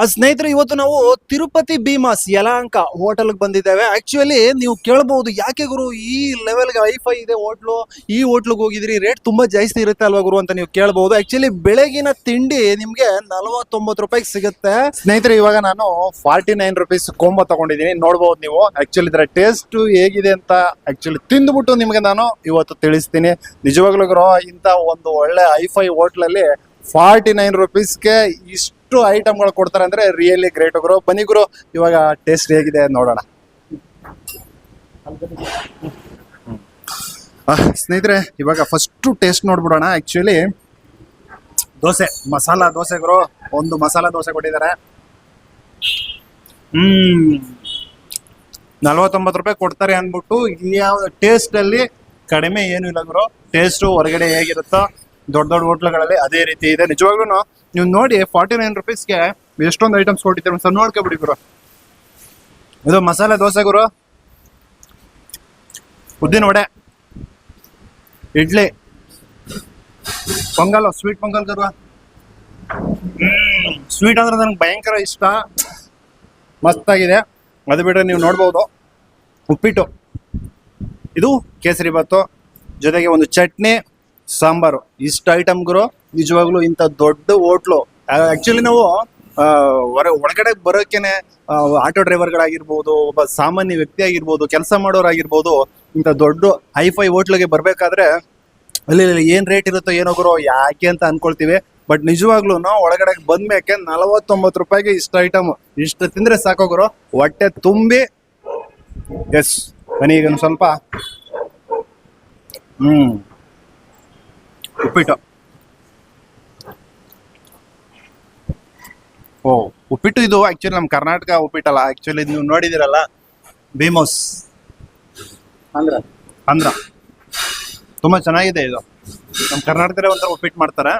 ಆ ಸ್ನೇಹಿತರೆ, ಇವತ್ತು ನಾವು ತಿರುಪತಿ ಭೀಮಾಸ್ ಯಲಹಂಕ ಹೋಟೆಲ್ ಬಂದಿದ್ದೇವೆ. ಆಕ್ಚುಲಿ ನೀವು ಕೇಳಬಹುದು ಯಾಕೆ ಗುರು ಈ ಲೆವೆಲ್ಗೆ ಐಫೈ ಇದೆ ಹೋಟ್ಲು? ಈ ಹೋಟ್ಲಿಗೆ ಹೋಗಿದ್ರಿ ರೇಟ್ ತುಂಬಾ ಜಾಸ್ತಿ ಇರುತ್ತೆ ಅಲ್ವಾ ಗುರು ಅಂತ ನೀವು ಕೇಳಬಹುದು ಆಕ್ಚುಲಿ ಬೆಳಗಿನ ತಿಂಡಿ ನಿಮ್ಗೆ ನಲವತ್ತೊಂಬತ್ತು ರೂಪಾಯಿಗೆ ಸಿಗುತ್ತೆ. ಸ್ನೇಹಿತರೆ, ಇವಾಗ ನಾನು ಫಾರ್ಟಿ ನೈನ್ ರುಪೀಸ್ ಕೊಂಬ ತಗೊಂಡಿದ್ದೀನಿ. ನೋಡ್ಬೋದು ನೀವು ಆಕ್ಚುಲಿ ಇದರ ಟೇಸ್ಟ್ ಹೇಗಿದೆ ಅಂತ ಆಕ್ಚುಲಿ ತಿಂದ್ಬಿಟ್ಟು ನಿಮ್ಗೆ ನಾನು ಇವತ್ತು ತಿಳಿಸ್ತೀನಿ. ನಿಜವಾಗ್ಲೂ ಗುರು, ಇಂಥ ಒಂದು ಒಳ್ಳೆ ಹೈಫೈ ಹೋಟ್ಲಲ್ಲಿ ಫಾರ್ಟಿ ನೈನ್ ರುಪೀಸ್ಗೆ ಇಷ್ಟು ಐಟಮ್ಗಳು ಕೊಡ್ತಾರೆ ಅಂದ್ರೆ ರಿಯಲಿ ಗ್ರೇಟ್ ಗುರು. ಬನ್ನಿ ಗುರು, ಇವಾಗ ಟೇಸ್ಟ್ ಹೇಗಿದೆ ನೋಡೋಣ. ಸ್ನೇಹಿತರೆ, ಇವಾಗ ಫಸ್ಟ್ ಟೇಸ್ಟ್ ನೋಡ್ಬಿಡೋಣ. ಆಕ್ಚುಲಿ ದೋಸೆ, ಮಸಾಲ ಗುರು. ಒಂದು ಮಸಾಲ ದೋಸೆ ಕೊಟ್ಟಿದ್ದಾರೆ. ಹ್ಮ್. ನಲ್ವತ್ತೊಂಬತ್ತು ರೂಪಾಯಿ ಕೊಡ್ತಾರೆ ಅಂದ್ಬಿಟ್ಟು ಯಾವ ಟೇಸ್ಟ್ ಅಲ್ಲಿ ಕಡಿಮೆ ಏನು ಇಲ್ಲ ಗುರು. ಟೇಸ್ಟ್ ಹೊರಗಡೆ ಹೇಗಿರುತ್ತೋ ದೊಡ್ಡ ದೊಡ್ಡ ಹೋಟ್ಲುಗಳಲ್ಲಿ ಅದೇ ರೀತಿ ಇದೆ. ನಿಜವಾಗ್ಲೂ ನೀವು ನೋಡಿ ಫಾರ್ಟಿ ನೈನ್ ರುಪೀಸ್ಗೆ ಎಷ್ಟೊಂದು ಐಟಮ್ಸ್ ಕೊಟ್ಟಿದ್ದಾರೆ ಸರ್ ನೋಡ್ಕೊಬಿಡಿ ಗುರು. ಇದು ಮಸಾಲೆ ದೋಸೆ ಗುರು. ಉದ್ದಿನ ವಡೆ ಇಡ್ಲಿ ಪೊಂಗಲ್ ಸ್ವೀಟ್ ಪೊಂಗಲ್ ಗುರು. ಸ್ವೀಟ್ ಅಂದ್ರೆ ನನಗೆ ಭಯಂಕರ ಇಷ್ಟ. ಮಸ್ತಾಗಿದೆ. ಅದು ಬಿಟ್ಟರೆ ನೀವು ನೋಡ್ಬೋದು. ಉಪ್ಪಿಟ್ಟು. ಇದು ಕೇಸರಿ ಭಾತು. ಜೊತೆಗೆ ಒಂದು ಚಟ್ನಿ. ಸಾಂಬಾರು. ಇಷ್ಟು ಗುರು, ನಿಜವಾಗ್ಲೂ ಇಂಥ ದೊಡ್ಡ ಹೋಟ್ಲು. ಆಕ್ಚುಲಿ ನಾವು ಹೊರ, ಒಳಗಡೆ ಬರೋಕ್ಕೇನೆ ಆಟೋ ಡ್ರೈವರ್ಗಳಾಗಿರ್ಬೋದು, ಒಬ್ಬ ಸಾಮಾನ್ಯ ವ್ಯಕ್ತಿ ಆಗಿರ್ಬೋದು ಕೆಲಸ ಮಾಡೋರಾಗಿರ್ಬೋದು, ಇಂಥ ದೊಡ್ಡ ಹೈಫೈ ಹೋಟ್ಲಿಗೆ ಬರಬೇಕಾದ್ರೆ, ಅಲ್ಲಿ ಏನ್ ರೇಟ್ ಇರುತ್ತೋ ಏನೋ ಗುರು, ಯಾಕೆ ಅಂತ ಅನ್ಕೊಳ್ತೀವಿ. ಬಟ್ ನಿಜವಾಗ್ಲೂ ಒಳಗಡೆ ಬಂದ್ಮೇಕೆ ನಲವತ್ತೊಂಬತ್ತು ರೂಪಾಯಿಗೆ ಇಷ್ಟು ಐಟಮ್ ಇಷ್ಟು ತಿಂದ್ರೆ ಸಾಕೋಗ್ರು ಗುರು. ಹೊಟ್ಟೆ ತುಂಬಿ ಎಸ್ ನನಗೆ ಸ್ವಲ್ಪ. ಹ್ಮ್. ಉಪ್ಪಿಟ್ಟು. ಓ ಉಪ್ಪಿಟ್ಟು ಇದು ಆಕ್ಚುಲಿ ನಮ್ಮ ಕರ್ನಾಟಕ ಉಪ್ಪಿಟ್ಟಲ್ಲ. ಆಕ್ಚುಲಿ ನೀವು ನೋಡಿದಿರಲ್ಲ ಭೀಮೋಸ್ ಅಂದ್ರ? ಆಂಧ್ರ ತುಂಬಾ ಚೆನ್ನಾಗಿದೆ ಇದು. ನಮ್ಮ ಕರ್ನಾಟಕದಲ್ಲೇ ಒಂಥರ ಉಪ್ಪಿಟ್ಟು ಮಾಡ್ತಾರೆ.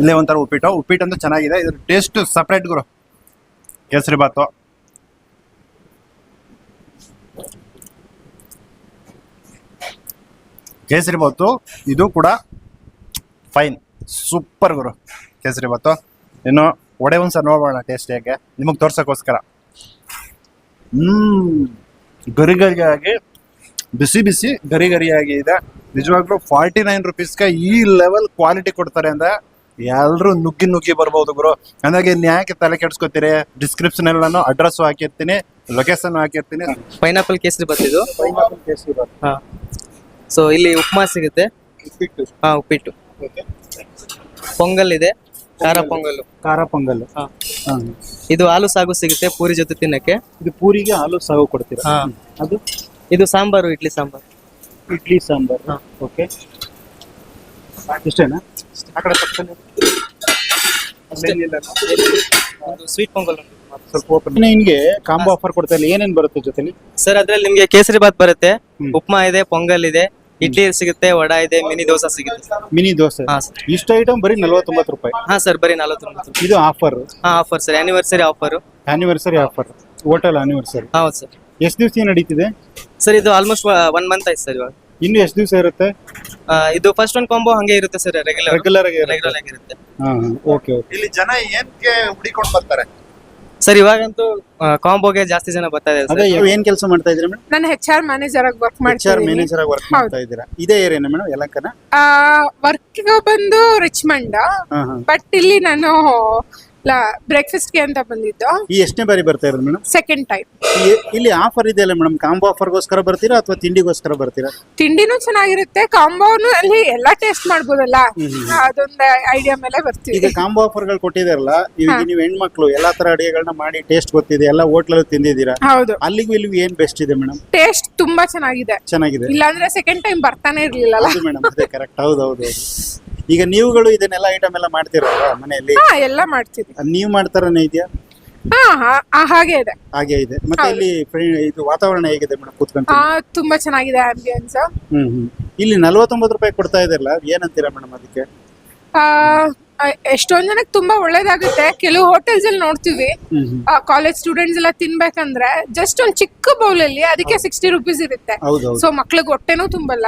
ಇಲ್ಲೇ ಒಂಥರ ಉಪ್ಪಿಟ್ಟು. ಉಪ್ಪಿಟ್ಟು ಅಂತ ಚೆನ್ನಾಗಿದೆ. ಇದ್ರ ಟೇಸ್ಟ್ ಸಪ್ರೇಟ್ ಗುರು. ಕೇಸರಿ ಬಾತು ಕೇಸರಿ ಬಾತು ಇದು ಕೂಡ ಫೈನ್ ಸೂಪರ್ ಗುರು ಕೇಸರಿ ಬಾತು ಇನ್ನು ಒಡೆ ಒಂದ್ಸಲ ನೋಡೋಣ ಟೇಸ್ಟ್ ಹೇಗೆ ನಿಮಗೆ ತೋರ್ಸಕ್ಕೋಸ್ಕರ. ಹ್ಮ್ ಗರಿ ಗರಿಯಾಗಿ ಬಿಸಿ ಬಿಸಿ ಗರಿ ಗರಿಯಾಗಿ ಇದೆ. ನಿಜವಾಗ್ಲೂ ಫಾರ್ಟಿ ನೈನ್ ರುಪೀಸ್ಗೆ ಈ ಲೆವೆಲ್ ಕ್ವಾಲಿಟಿ ಕೊಡ್ತಾರೆ ಅಂದ್ರೆ ಎಲ್ಲರೂ ನುಗ್ಗಿ ನುಗ್ಗಿ ಬರ್ಬೋದು ಗುರು. ಅಂದಾಗೆ ಯಾಕೆ ತಲೆ ಕೆಡ್ಸ್ಕೊತೀರಿ? ಡಿಸ್ಕ್ರಿಪ್ಷನ್ ಅಲ್ಲಿ ನಾನು ಅಡ್ರೆಸ್ ಹಾಕಿರ್ತೀನಿ ಲೊಕೇಶನ್ ಹಾಕಿರ್ತೀನಿ. ಪೈನಾಪಲ್ ಕೇಸರಿ ಬರ್ತಿದ್ದು ಇದು. ಪೈನಾಪಲ್ ಕೇಸರಿ ಬರ್ತಾ ಹಾ. ಸೊ ಇಲ್ಲಿ ಉಪ್ಮಾ ಸಿಗುತ್ತೆ. ಉಪ್ಪಿಟ್ಟು. ಹಾ ಉಪ್ಪಿಟ್ಟು. ಪೊಂಗಲ್ ಇದೆ. ಖಾರ ಪೊಂಗಲ್. ಖಾರ ಪೊಂಗಲ್. ಹಾ. ಇದು ಹಾಲು ಸಾಗು ಸಿಗುತ್ತೆ ಪೂರಿ ಜೊತೆ ತಿನ್ನಕ್ಕೆ. ಇದು ಪೂರಿಗೆ ಹಾಲು ಸಾಗು ಕೊಡ್ತೀರಾ? ಹಾ. ಅದು? ಇದು ಸಾಂಬಾರು ಇಡ್ಲಿ ಸಾಂಬಾರು. ಇಡ್ಲಿ ಸಾಂಬಾರ್. ಓಕೆ ಇಷ್ಟೇನಾ? ಆ ಕಡೆ ಪಕ್ಕದಲ್ಲಿ. ಅಲ್ಲೇನಿಲ್ಲ. ಒಂದು ಸ್ವೀಟ್ ಪೊಂಗಲ್ ಸ್ವಲ್ಪ ಓಪನ್ ಕಾಂಬೋ ಆಫರ್ ಕೊಡ್ತಾ ಇಲ್ಲ ಏನೇನ್ ಬರುತ್ತೆ ಜೊತೆಲಿ? ಸರ್ ಅದ್ರಲ್ಲಿ ನಿಮ್ಗೆ ಕೇಸರಿ ಬಾತ್ ಬರುತ್ತೆ. ಉಪ್ಮಾ ಇದೆ ಪೊಂಗಲ್ ಇದೆ ಇಡ್ಲಿ ಸಿಗುತ್ತೆ ವಡಾ ಇದೆ ಮಿನಿ ದೋಸೆ ಸಿಗುತ್ತೆ. ಮಿನಿ ದೋಸೆ? ಹಾ ಸರ್. ಇಷ್ಟು ಐಟಮ್ ಬರೀ ನಲವತ್ತೊಂಬತ್ತು ರೂಪಾಯಿ. ಹಾ ಸರ್ ಬರೀ ನಲವತ್ತೊಂಬತ್ತು ಇದು ಆಫರ್ ಹಾ offer sir anniversary offer anniversary offer hotel anniversary ಹೌದು ಸರ್. ಎಷ್ಟು ದಿವಸ ನಡೀತಿದೆ? ಸರ್ ಇದು ಆಲ್ಮೋಸ್ಟ್ ಒನ್ ಮಂತ್ ಆಯ್ತು ಸರ್ ಇವಾಗ. ಇನ್ನು ಎಷ್ಟು ದಿವಸ ಇರುತ್ತೆ? ಆ, ಇದು ಫಸ್ಟ್ ಒಂದು ಕಾಂಬೋ ಹಂಗೆ ಇರುತ್ತೆ ಸರ್ ರೆಗ್ಯುಲರ್ ರೆಗ್ಯುಲರ್ ಆಗಿ ರೆಗ್ಯುಲರ್ ಆಗಿರುತ್ತೆ ಹಾ ಓಕೆ ಓಕೆ ಇಲ್ಲಿ ಜನ ಏನ್ಗೆ ಹುಡಿಕೊಂಡು ಬರ್ತಾರೆ? ಸರ್ ಇವಾಗಂತೂ ಕಾಂಬೋಗೆ ಜಾಸ್ತಿ ಜನ ಬರ್ತಾ ಇದೆ ಅದೇ ನೀವು ಏನ್ ಕೆಲಸ ಮಾಡ್ತಾ ಇದ್ದೀರಾ ಮೇಡಮ್? ನಾನು ಹೆಚ್ ಆರ್ ಮ್ಯಾನೇಜರ್ ಆಗಿ ವರ್ಕ್ ಎಚ್ ಆರ್ ಮಾಡ್ತೀನಿ ಮ್ಯಾನೇಜರ್ ಆಗಿ ವರ್ಕ್ ಮಾಡ್ತಾ ಇದ್ದೀರಾ? ಇದೇ ಏರಿಯಾನ ಮೇಡಮ್ ಯಲಂಕನ? ವರ್ಕ್ ಬಂದು ರಿಚ್ಮಂಡ್ ಹಾ ಹಾ. ಬಟ್ ಇಲ್ಲಿ ನಾನು ಬ್ರೇಕ್ಫಾಸ್ಟ್ಗೆ ಅಂತ ಬಂದಿದ್ದು. ಈ ಎಷ್ಟನೇ ಬಾರಿ ಬರ್ತಾ ಇರೋದು ಮೇಡಮ್? ಸೆಕೆಂಡ್ ಟೈಮ್ ಇಲ್ಲಿ ಆಫರ್ ಇದೆ ಅಲ್ಲ ಮೇಡಮ್? ಕಾಂಬೋ ಆಫರ್ ಗೋಸ್ಕರ ಬರ್ತೀರಾ ಅಥವಾ ತಿಂಡಿಗೋಸ್ಕರ ಬರ್ತೀರಾ? ತಿಂಡಿನೂ ಚೆನ್ನಾಗಿರುತ್ತೆ ಕಾಂಬೋನು ಅಲ್ಲಿ ಎಲ್ಲಾ ಟೇಸ್ಟ್ ಮಾಡ್ಬೋದಲ್ಲ. ಅದೊಂದು ಐಡಿಯಾ ಮೇಲೆ ಬರ್ತೀವಿ. ಈಗ ಕಾಂಬೋ ಆಫರ್ಗಳು ಕೊಟ್ಟಿದಾರಲ್ಲ ಈಗ ನೀವು ಹೆಣ್ಮಕ್ಳು ಎಲ್ಲಾ ತರ ಅಡಿಗೆಗಳನ್ನ ಮಾಡಿ ಟೇಸ್ಟ್ ಗೊತ್ತಿದೆ ಎಲ್ಲ ಹೋಟ್ಲಲ್ಲಿ ತಿಂದಿದ್ದೀರಾ? ಹೌದು. ಅಲ್ಲಿಗೂ ಇಲ್ಲಿಗೂ ಏನ್ ಬೆಸ್ಟ್ ಇದೆ ಮೇಡಮ್? ಟೇಸ್ಟ್ ತುಂಬಾ ಚೆನ್ನಾಗಿದೆ. ಚೆನ್ನಾಗಿದೆ. ಇಲ್ಲಾಂದ್ರೆ ಸೆಕೆಂಡ್ ಟೈಮ್ ಬರ್ತಾನೆ ಇರ್ಲಿಲ್ಲಲ್ಲ. ಹೌದು ಮೇಡಮ್ ಅದೇ ಕರೆಕ್ಟ್ ಹೌದು ಹೌದು. ಈಗ ನೀವುಗಳು ಇದನ್ನೆಲ್ಲ ಐಟಮ್ ಎಲ್ಲ ಮಾಡ್ತೀರಲ್ಲ ಮನೆಯಲ್ಲಿ? ಹಾ ಎಲ್ಲ ಮಾಡ್ತೀವಿ. ಅದ್ ನೀವ್ ಮಾಡ್ತಾರನೇ ಇದೆಯಾ? ಹಾ ಹಾ- ಆ, ಹಾಗೆ ಇದೆ. ಹಾಗೆ ಇದೆ. ಮತ್ತೆ ಇಲ್ಲಿ ಫ್ರೆ- ಇದು ವಾತಾವರಣ ಹೇಗಿದೆ ಮೇಡಮ್ ಕೂತ್ಕೊಂಡು ಆ ತುಂಬಾ ಚೆನ್ನಾಗಿದೆ ಆಂಬಿಯನ್ಸ್ ಹ್ಮ್ ಹ್ಮ್. ಇಲ್ಲಿ ನಲ್ವತ್ತೊಂಬತ್ತು ರೂಪಾಯಿ ಕೊಡ್ತಾ ಇದಾರಲ್ಲ ಏನಂತೀರಾ ಮೇಡಮ್ ಅದಕ್ಕೆ? ಎಷ್ಟೊಂದ್ ಜನಕ್ಕೆ ತುಂಬಾ ಒಳ್ಳೇದಾಗುತ್ತೆ. ಕೆಲವು ಹೋಟೆಲ್ಸ್ ಅಲ್ಲಿ ನೋಡ್ತೀವಿ. ಕಾಲೇಜ್ ಸ್ಟೂಡೆಂಟ್ಸ್ ಎಲ್ಲ ತಿನ್ಬೇಕಂದ್ರೆ ಜಸ್ಟ್ ಒಂದ್ ಚಿಕ್ಕ ಬೌಲ್ ಅಲ್ಲಿ ಅದಕ್ಕೆ ಸಿಕ್ಸ್ಟಿ ರುಪೀಸ್ ಇರುತ್ತೆ. ಹೌದೌದು. ಸೊ ಮಕ್ಳಿಗೆ ಹೊಟ್ಟೆನೂ ತುಂಬಲ್ಲ.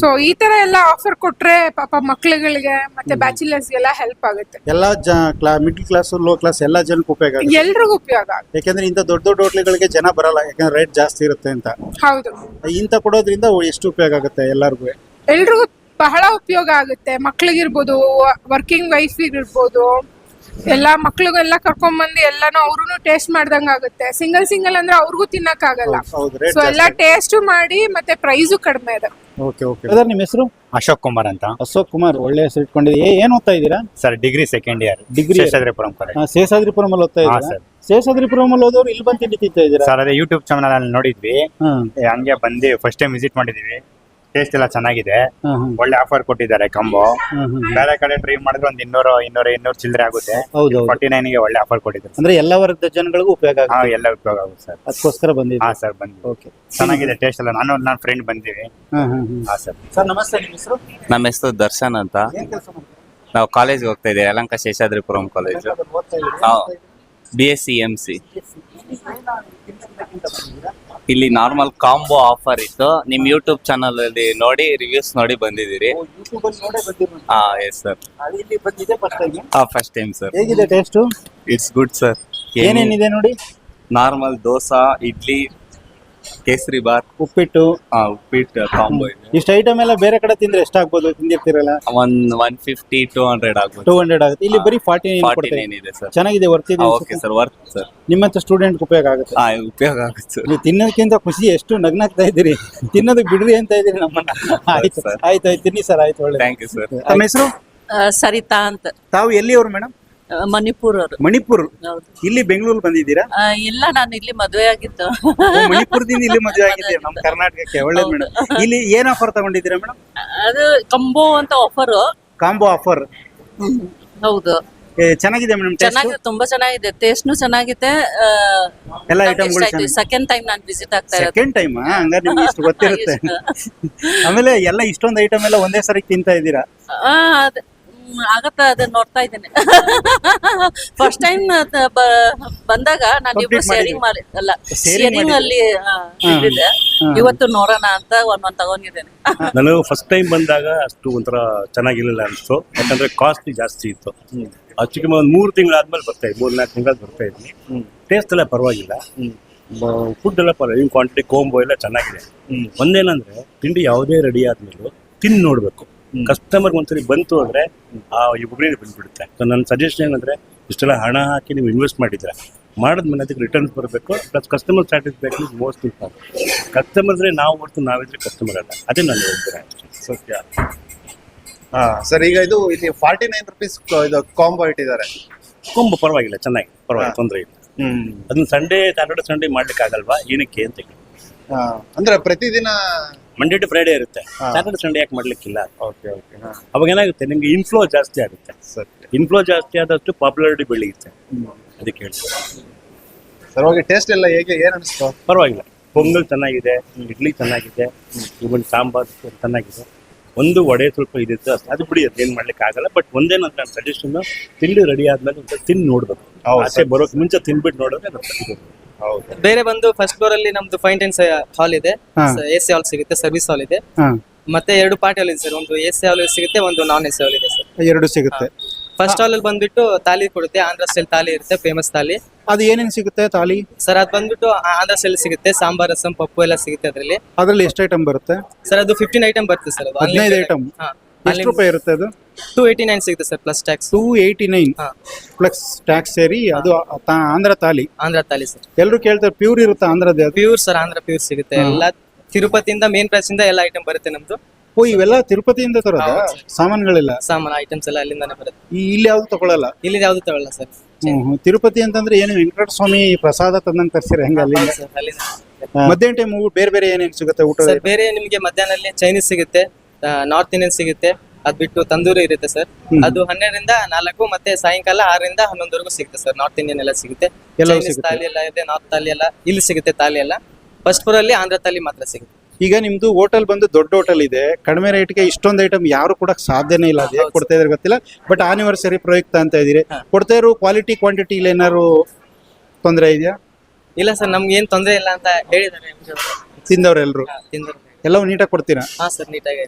ಸೊ ಈ ತರ ಎಲ್ಲ ಆಫರ್ ಕೊಟ್ರೆ ಪಾಪ ಮಕ್ಳುಗಳಿಗೆ ಮತ್ತೆ ಬ್ಯಾಚುಲರ್ಸ್ಗೆಲ್ಲ ಹೆಲ್ಪ್ ಆಗುತ್ತೆ. ಎಲ್ಲಾ ಮಿಡ್ಲ್ ಕ್ಲಾಸ್ ಲೋ ಕ್ಲಾಸ್ ಎಲ್ಲಾ ಜನಕ್ಕೆ ಉಪಯೋಗ ಆಗುತ್ತೆ. ಎಲ್ರಿಗೂ ಉಪಯೋಗ ಆಗುತ್ತೆ. ಯಾಕಂದ್ರೆ ಇಂತ ದೊಡ್ಡ ದೊಡ್ಡ ಹೋಟ್ಲುಗಳಿಗೆ ಜನ ಬರಲ್ಲ ಯಾಕಂದ್ರೆ ರೇಟ್ ಜಾಸ್ತಿ ಇರುತ್ತೆ ಅಂತ. ಹೌದು. ಇಂತ ಕೊಡೋದ್ರಿಂದ ಎಷ್ಟು ಉಪಯೋಗ ಆಗುತ್ತೆ ಎಲ್ಲರಿಗೂ? ಎಲ್ರಿಗೂ ಬಹಳ ಉಪಯೋಗ ಆಗುತ್ತೆ. ಮಕ್ಳಿಗಿರ್ಬೋದು ವರ್ಕಿಂಗ್ ವೈಫ್ ಇರ್ಬೋದು ಎಲ್ಲ ಮಕ್ಳಿಗೆಲ್ಲ ಕರ್ಕೊಂಡ್ ಎಲ್ಲಾನು ಅವ್ರು ಟೇಸ್ಟ್ ಮಾಡ್ದಂಗ ಆಗುತ್ತೆ. ಸಿಂಗಲ್ ಸಿಂಗಲ್ ಅಂದ್ರೆ ಅವ್ರಿಗೂ ತಿನ್ನಕ್ ಆಗಲ್ಲ. ಹೌದು ಸೊ ಎಲ್ಲ ಟೇಸ್ಟ್ ಮಾಡಿ ಮತ್ತೆ ಪ್ರೈಸ್ ಕಡಿಮೆ ಇದೆ. ಓಕೆ ಓಕೆ ಸರ್ ನಿಮ್ಮ ಹೆಸರು? ಅಶೋಕ್ ಕುಮಾರ್ ಅಂತ. ಅಶೋಕ್ ಕುಮಾರ್ ಒಳ್ಳೆ ಹೆಸರು ಇಟ್ಕೊಂಡಿದ್ದೀರಿ. ಏ- ಏನ್ ಓದ್ತಾ ಇದ್ದೀರಾ? Sir degree second year degree Seshadripuram college ಆ, ಶೇಷಾದ್ರಿಪುರಂ ಅಲ್ಲಿ ಓದ್ತಾ ಹಾ, ಇದ್ದೀರಾ ಸರ್. ಶೇಷಾದ್ರಿಪುರಂ ಅಲ್ಲಿ ಓದೋರು ಇಲ್ಲಿ ಬಂದು ತಿಂಡಿ ತಿಂತಾ ಇದ್ದೀರಾ? ಸರ್ ಅದೇ ಯೂಟ್ಯೂಬ್ ಚಾನಲ್ ಅಲ್ಲಿ ನೋಡಿದ್ವಿ. ಹಾ. ಹಂಗೆ ಬಂದು ಫಸ್ಟ್ ಟೈಮ್ ವಿಸಿಟ್ ಮಾಡಿದೀವಿ ಟೇಸ್ಟ್ ಎಲ್ಲ ಚೆನ್ನಾಗಿದೆ. ಒಳ್ಳೆ ಆಫರ್ ಕೊಟ್ಟಿದ್ದಾರೆ ಕಂಬೋ. ಬೇರೆ ಕಡೆ ಟ್ರೈ ಮಾಡಿದ್ರೆ ಒಂದ್ ಇನ್ನೂರು ಇನ್ನೂರ ಇನ್ನೂರು ಚಿಲ್ಲರೆ ಆಗುತ್ತೆ. ಹೌದು ಫಾರ್ಟಿ ನೈನ್ಗೆ ಒಳ್ಳೆ ಆಫರ್ ಕೊಟ್ಟಿದ್ದಾರೆ ಅಂದ್ರೆ ಎಲ್ಲ ವರ್ಗದ ಜನಗಳಿಗೂ ಉಪಯೋಗ ಹಾ ಆಗುತ್ತೆ. ಎಲ್ಲ ಉಪಯೋಗ ಆಗುತ್ತೆ ಸರ್. ಅದಕ್ಕೋಸ್ಕರ ಬಂದಿದ್ದೀವಿ ಹಾ ಸರ್ ಬಂದ್ವಿ ಓಕೆ ಚೆನ್ನಾಗಿದೆ ಟೇಸ್ಟ್ ಎಲ್ಲ. ನಾನು ನನ್ನ ಫ್ರೆಂಡ್ ಬಂದಿವಿ. ಹಾ ಸರ್. ಸರ್ ನಮಸ್ತೆ ನಿಮ್ಮ ಹೆಸರು? ನಮ್ಮ ಹೆಸರು ದರ್ಶನ್ ಅಂತ. ಏನ್ ಕೆಲಸ ನಾವು ಕಾಲೇಜ್ಗೆ ಹೋಗ್ತಾ ಇದ್ದೀವಿ. ಅಲಂಕಾ ಶೇಷಾದ್ರಿಪುರಂ ಕಾಲೇಜು ಓದ್ತಾ ಇದ್ದೀರಾ? B S C M C ಇಲ್ಲಿ ನಾರ್ಮಲ್ ಕಾಂಬೋ ಆಫರ್ ಇತ್ತು. ನಿಮ್ ಯೂಟ್ಯೂಬ್ ಚಾನಲ್ ಅಲ್ಲಿ ನೋಡಿ ರಿವ್ಯೂಸ್ ನೋಡಿ ಬಂದಿದ್ದೀರಿ. ಹಾ ಎಸ್ ಸರ್ ಫಸ್ಟ್ ಟೈಮ್ ಹಾ ಫಸ್ಟ್ ಟೈಮ್ ಸರ್ ಹೇಗಿದೆ ಟೇಸ್ಟ್ ಇಟ್ಸ್ ಗುಡ್ ಸರ್ ಏನೇನಿದೆ ನೋಡಿ? ನಾರ್ಮಲ್ ದೋಸಾ ಇಡ್ಲಿ ಕೇಸರಿ ಬಾತ್ ಉಪ್ಪಿಟ್ಟು. ಆ, ಉಪ್ಪಿಟ್ಟು ಕಾಂಬೋ ಇದೆ. ಇಷ್ಟು ಐಟಮ್ ಎಲ್ಲ ಬೇರೆ ಕಡೆ ತಿಂದ್ರೆ ಎಷ್ಟಾಗ್ಬೋದು ತಿಂದಿರ್ತೀರಲ್ಲ? One one fifty two hundred ಆಗ್ಬೋದು. ಟೂ ಹಂಡ್ರೆಡ್ ಆಗುತ್ತೆ. ಇಲ್ಲಿ ಬರೀ ಫಾರ್ಟಿ ಫಾರ್ಟಿ ಕೊಡ್ತಾರೆ ನೈನ್ ಇದೆ ಸರ್ ಚೆನ್ನಾಗಿದೆ ವರ್ತಿದೆ ಓಕೆ ಸರ್ ವರ್ತ್ ಸರ್ ನಿಮ್ಮಂತ ಸ್ಟೂಡೆಂಟ್ ಉಪಯೋಗ ಆಗುತ್ತೆ. ಹಾ ಉಪಯೋಗ ಆಗುತ್ತೆ ಸರ್ ನೀವು ತಿನ್ನೋದಕ್ಕಿಂತ ಖುಷಿ ಎಷ್ಟು ನಗ್ನಾಗ್ತಾ ಇದ್ದೀರಿ? ತಿನ್ನೋದಕ್ಕೆ ಬಿಡ್ರಿ ಅಂತ ಇದ್ದೀರಿ ನಮ್ಮನ್ನ. ಆಯ್ತು ಸರ್. ಆಯ್ತು ಆಯ್ತು ತಿನ್ನಿ ಸರ್ ಆಯ್ತು ಒಳ್ಳೆ ಥ್ಯಾಂಕ್ ಯು ಸರ್ ತಮ್ಮ ಹೆಸರು? ಸರಿತಾ ಅಂತ. ತಾವು ಎಲ್ಲಿಯವರು ಮೇಡಮ್ ಮಣಿಪುರ್ ಅವರು ಮಣಿಪುರ್ ಇಲ್ಲಿ ಬೆಂಗಳೂರು ಬಂದಿದ್ದೀರಾ? ಆ, ಇಲ್ಲ ನಾನು ಇಲ್ಲಿ ಮದುವೆ ಆಗಿತ್ತು ಓ, ಮಣಿಪುರದಿಂದ ಇಲ್ಲಿ ಮದುವೆ ಆಗಿದೆ ನಮ್ಮ ಕರ್ನಾಟಕಕ್ಕೆ ಒಳ್ಳೇದು ಮೇಡಮ್. ಇಲ್ಲಿ ಏನ್ ಆಫರ್ ತಗೊಂಡಿದ್ದೀರಾ ಮೇಡಮ್? ಅದು ಕಂಬೋ ಅಂತ ಆಫರ್ ಕಾಂಬೋ ಆಫರ್ ಹೌದು. ಚೆನ್ನಾಗಿದೆ ಮೇಡಮ್ ಚೆನ್ನಾಗಿದೆ ತುಂಬಾ ಚೆನ್ನಾಗಿದೆ. ಟೇಸ್ಟ್ನು ಚೆನ್ನಾಗಿದೆ. ಎಲ್ಲ ಐಟಮ್ಗಳು ಸೆಕೆಂಡ್ ಟೈಮ್ ನಾನು ವಿಸಿಟ್ ಆಗ್ತಾ ಇರೋದು. ಸೆಕೆಂಡ್ ಟೈಮ್ ಹಂಗಾರೆ ನಿಮಗೆ ಇಷ್ಟು ಗೊತ್ತಿರುತ್ತೆ. ಆಮೇಲೆ ಎಲ್ಲ ಇಷ್ಟೊಂದು ಐಟಮ್ ಎಲ್ಲ ಒಂದೇ ಸರಿ ತಿಂತಾ ಇದ್ದೀರಾ? ಆ, ಅದ್- ಆಗತ್ತ ಅದನ್ನ ನೋಡ್ತಾ ಇದ್ದೇನೆ. ಫಸ್ಟ್ ಟೈಮ್ ಬಂದಾಗ ನಾನು ಇಬ್ರು Complete ಶೇರಿಂಗ್ ಮಾಡಿ ಅಲ್ಲ ಶೇರಿಂಗ್ ಅಲ್ಲಿ ಇದ್ದಿದ್ದೆ ಇವತ್ತು ನೋಡೋಣ ಅಂತ ಒಂದ್ ಒಂದ್ ತಗೊಂಡಿದ್ದೇನೆ. ನನಗೆ ಫಸ್ಟ್ ಟೈಮ್ ಬಂದಾಗ ಅಷ್ಟು ಒಂಥರ ಚೆನ್ನಾಗಿರ್ಲಿಲ್ಲ ಅನಿಸ್ತು. ಯಾಕಂದ್ರೆ ಕಾಸ್ಟ್ ಜಾಸ್ತಿ ಇತ್ತು. ಕಮ್ಮಿ ಒಂದು ಮೂರು ತಿಂಗಳಾದ್ಮೇಲೆ ಬರ್ತಾ ಇದ್ವಿ ಮೂರು ನಾಲ್ಕು ತಿಂಗಳು ಬರ್ತಾ ಇದ್ವಿ. ಟೇಸ್ಟ್ ಎಲ್ಲ ಪರವಾಗಿಲ್ಲ. ಫುಡ್ ಎಲ್ಲ ಪರವಾಗಿಲ್ಲ ಕ್ವಾಂಟಿಟಿ ಕೋಂಬೋ ಎಲ್ಲ ಚೆನ್ನಾಗಿದೆ. ಒಂದೇನಂದ್ರೆ ತಿಂಡಿ ಯಾವುದೇ ರೆಡಿ ಆದ್ಮೇಲೂ ತಿನ್ ನೋಡ್ಬೇಕು. ಕಸ್ಟಮರ್ ಒಂದ್ಸರಿ ಬಂತು ಅಂದ್ರೆ ಆ ಇಬ್ಬರಿಗೆ ಬಂದ್ಬಿಡುತ್ತೆ. ಸೊ ನನ್ನ ಸಜೆಷನ್ ಏನಂದ್ರೆ ಇಷ್ಟೆಲ್ಲ ಹಣ ಹಾಕಿ ನೀವು ಇನ್ವೆಸ್ಟ್ ಮಾಡಿದ್ರೆ ಮಾಡಿದ್ಮೇಲೆ ಅದಕ್ಕೆ ರಿಟರ್ನ್ಸ್ ಬರಬೇಕು plus customer satisfaction is most important ಅಂದ್ರೆ ನಾವು ಹೊರತು ನಾವಿದ್ರೆ ಕಸ್ಟಮರ್ ಅಲ್ಲ. ಅದೇ ನಾನು ಹೇಳ್ತೀನಿ ಸತ್ಯ ಹಾ ಸರ್ ಈಗ ಇದು ಇಲ್ಲಿ ಫಾರ್ಟಿ ನೈನ್ ರುಪೀಸ್ ಇದು ಕಾಂಬೋ ಇಟ್ಟಿದ್ದಾರೆ. ಕಾಂಬೋ ಪರವಾಗಿಲ್ಲ ಚೆನ್ನಾಗಿ. ಪರವಾಗಿಲ್ಲ ತೊಂದರೆ ಇಲ್ಲ. ಅದನ್ನ ಸಂಡೇ ಸ್ಯಾಟರ್ಡೆ ಸಂಡೇ ಮಾಡ್ಲಿಕ್ಕೆ ಆಗಲ್ವಾ ಏನಕ್ಕೆ ಅಂತ ಕೇಳಿ ಹಾ, ಅಂದ್ರೆ ಪ್ರತಿದಿನ ಮಂಡೇ ಟು ಫ್ರೈಡೇ ಇರುತ್ತೆ. ಸ್ಯಾಟರ್ಡೆ ಸಂಡೇ ಯಾಕೆ ಮಾಡ್ಲಿಕ್ಕಿಲ್ಲ? ಓಕೆ ಓಕೆ ಅವಾಗ ಏನಾಗುತ್ತೆ? ನಿಮ್ಗೆ ಇನ್ಫ್ಲೋ ಜಾಸ್ತಿ ಆಗುತ್ತೆ. ಸರ್. ಇನ್ಫ್ಲೋ ಜಾಸ್ತಿ ಆದಷ್ಟು ಪಾಪ್ಯುಲಾರಿಟಿ ಬೆಳೆಯುತ್ತೆ. ಅದಕ್ಕೆ ಹೇಳ್ತೀನಿ. ಸರ್ ಹೋಗಿ ಟೇಸ್ಟ್ ಎಲ್ಲ ಹೇಗೆ ಏನ್ ಅನಿಸ್ತು? ಪರವಾಗಿಲ್ಲ. ಪೊಂಗಲ್ ಚೆನ್ನಾಗಿದೆ ಇಡ್ಲಿ ಚೆನ್ನಾಗಿದೆ ಇವನ್ ಸಾಂಬಾರ್ ಚೆನ್ನಾಗಿದೆ. ಒಂದು ವಡೆ ಸ್ವಲ್ಪ ಇದಿತ್ತು ಅಷ್ಟೇ. ಅದು ಬಿಡಿ ಅದೇನ್ ಏನ್ ಮಾಡ್ಲಿಕ್ಕೆ ಆಗಲ್ಲ ಬಟ್ ಒಂದೇನಂತ ನನ್ನ ಸಜೆಷನ್ ತಿಂಡಿ ರೆಡಿ ಆದ್ಮೇಲೆ ಒಂದು ತಿಂದು ನೋಡ್ಬೇಕು. ಆಚೆ ಬರೋಕ್ ಮುಂಚೆ ತಿನ್ಬಿಟ್ಟು ನೋಡೋದೇ. ಬೇರೆ ಬಂದು ಫಸ್ಟ್ ಫ್ಲೋರ್ ಅಲ್ಲಿ ನಮ್ದು ಫೈಂಟೆನ್ಸ್ ಹಾಲ್ ಇದೆ. ಎಸಿ ಎ ಸಿ ಹಾಲ್ ಸಿಗುತ್ತೆ ಸರ್ವಿಸ್ ಹಾಲ್ ಇದೆ. ಮತ್ತೆ ಎರಡು ಪಾರ್ಟಿ ಹಾಲ್ ಇದೆ ಸರ್ ಒಂದು ಎ ಸಿ ಹಾಲ್ ಸಿಗುತ್ತೆ ಒಂದು ನಾನ್ ಎ ಸಿ ಹಾಲ್ ಇದೆ ಸರ್ ಎರಡು ಸಿಗುತ್ತೆ. ಫಸ್ಟ್ ಹಾಲ್ ಅಲ್ಲಿ ಬಂದ್ಬಿಟ್ಟು ತಾಲಿ ಕೊಡುತ್ತೆ ಆಂಧ್ರ ಸ್ಟೈಲ್ ತಾಲಿ ಇರುತ್ತೆ ಫೇಮಸ್ ತಾಲಿ. ಅದು ಏನೇನು ಸಿಗುತ್ತೆ ತಾಲಿ? ಸರ್ ಅದು ಬಂದ್ಬಿಟ್ಟು ಆಂಧ್ರ ಸ್ಟೈಲ್ ಸಿಗುತ್ತೆ ಸಾಂಬಾರ್ ರಸಂ ಪಪ್ಪು ಎಲ್ಲ ಸಿಗುತ್ತೆ ಅದರಲ್ಲಿ. ಅದರಲ್ಲಿ ಎಷ್ಟು ಐಟಮ್ ಬರುತ್ತೆ? ಸರ್ ಅದು ಫಿಫ್ಟೀನ್ ಐಟಮ್ ಬರುತ್ತೆ ಸರ್ ಹದಿನೈದು ಐಟಮ್ ಎಷ್ಟು ರೂಪಾಯಿ ಇರುತ್ತೆ ಅದು? ಟೂ ಏಯ್ಟಿ ನೈನ್ ಸಿಗುತ್ತೆ sir plus tax two eighty nine ಹಾ. ಪ್ಲಸ್ ಟ್ಯಾಕ್ಸ್ ಸೇರಿ ಅದು ತಾ- ಆಂಧ್ರ ತಾಲಿ. ಆಂಧ್ರ ತಾಲಿ ಸರ್. ಎಲ್ಲರೂ ಕೇಳ್ತಾರೆ ಪ್ಯೂರ್ ಇರುತ್ತೆ ಆಂಧ್ರದ ಅದು? ಪ್ಯೂರ್ ಸರ್ ಆಂಧ್ರ ಪ್ಯೂರ್ ಸಿಗುತ್ತೆ. ಎಲ್ಲ ತಿರುಪತಿಯಿಂದ ಮೇನ್ ಪ್ರೈಸ್ ಇಂದ ಎಲ್ಲ ಐಟಮ್ ಬರುತ್ತೆ ನಮ್ದು. ಓ ಇವೆಲ್ಲ ತಿರುಪತಿಯಿಂದ ತರೋದ? ಸಾಮಾನುಗಳೆಲ್ಲ? ಸಾಮಾನು ಐಟಮ್ಸ್ ಎಲ್ಲ ಅಲ್ಲಿಂದಾನೆ ಬರುತ್ತೆ. ಈ ಇಲ್ಲಿ ಯಾವ್ದು ತಗೊಳಲ್ಲ? ಇಲ್ಲಿ ಯಾವ್ದು ತಗೊಳ್ಳಲ್ಲ ಸರ್. ಹ್ಮ್, ಹ್ಮ್. ತಿರುಪತಿ ಅಂತಂದ್ರೆ ಏನು ವೆಂಕಟೇಶ್ವರ ಸ್ವಾಮಿ ಪ್ರಸಾದ ತಂದಂಗ್ ತರ್ಸಿರಿ ಹೆಂಗ ಅಲ್ಲಿ ಸರ್ ಅಲ್ಲಿ ಮಧ್ಯಾಹ್ನ ಟೈಮ್ ಬೇರೆ ಬೇರೆ ಏನೇನು ಸಿಗುತ್ತೆ ಊಟ ಸರ್ ಬೇರೆ ನಿಮ್ಗೆ ಮಧ್ಯಾಹ್ನ ಚೈನೀಸ್ ಸಿಗುತ್ತೆ. ನಾರ್ತ್ ಇಂಡಿಯನ್ ಸಿಗುತ್ತೆ. ಅದ್ ಬಿಟ್ಟು ತಂದೂರಿ ಇರುತ್ತೆ ಸರ್ ಅದು ಹನ್ನೆರಡರಿಂದ ನಾಲ್ಕು ಮತ್ತೆ ಸಾಯಂಕಾಲ ಆರರಿಂದ ಹನ್ನೊಂದವರೆಗೂ ಸಿಗುತ್ತೆ ಸರ್ ನಾರ್ತ್ ಇಂಡಿಯನ್ ಎಲ್ಲ ಸಿಗುತ್ತೆ. ಚೈನೀಸ್ ತಾಲಿ ಎಲ್ಲ ಇದೆ ನಾರ್ತ್ ತಾಲಿ ಎಲ್ಲ ಇಲ್ಲಿ ಸಿಗುತ್ತೆ ತಾಲಿ ಎಲ್ಲ. ಫಸ್ಟ್ ಫ್ಲೋರ್ ಅಲ್ಲಿ ಆಂಧ್ರ ತಾಲಿ ಮಾತ್ರ ಸಿಗುತ್ತೆ. ಈಗ ನಿಮ್ದು ಹೋಟೆಲ್ ಬಂದು ದೊಡ್ಡ ಹೋಟೆಲ್ ಇದೆ. ಕಡಿಮೆ ರೇಟ್ಗೆ ಇಷ್ಟೊಂದು ಐಟಮ್ ಯಾರು ಕೂಡ ಸಾಧ್ಯನೇ ಇಲ್ಲ. ಅದೇ ಕೊಡ್ತಾ ಇದ್ರೆ ಗೊತ್ತಿಲ್ಲ. ಬಟ್ ಆನಿವರ್ಸರಿ ಪ್ರಯುಕ್ತ ಅಂತ ಇದೀರಿ. ಕೊಡ್ತಾ ಇರೋ ಕ್ವಾಲಿಟಿ ಕ್ವಾಂಟಿಟಿ ಏನಾದ್ರು ತೊಂದರೆ ಇದೆಯಾ? ಇಲ್ಲ ಸರ್ ನಮ್ಗೆ ಏನ್ ತೊಂದರೆ ಇಲ್ಲ ಅಂತ ಹೇಳಿದ್ದಾರೆ ತಿಂದವ್ರೆಲ್ರು? ಎಲ್ಲವೂ ನೀಟಾಗಿ ಕೊಡ್ತೀರಾ? ಹಾ ಸರ್ ನೀಟಾಗಿ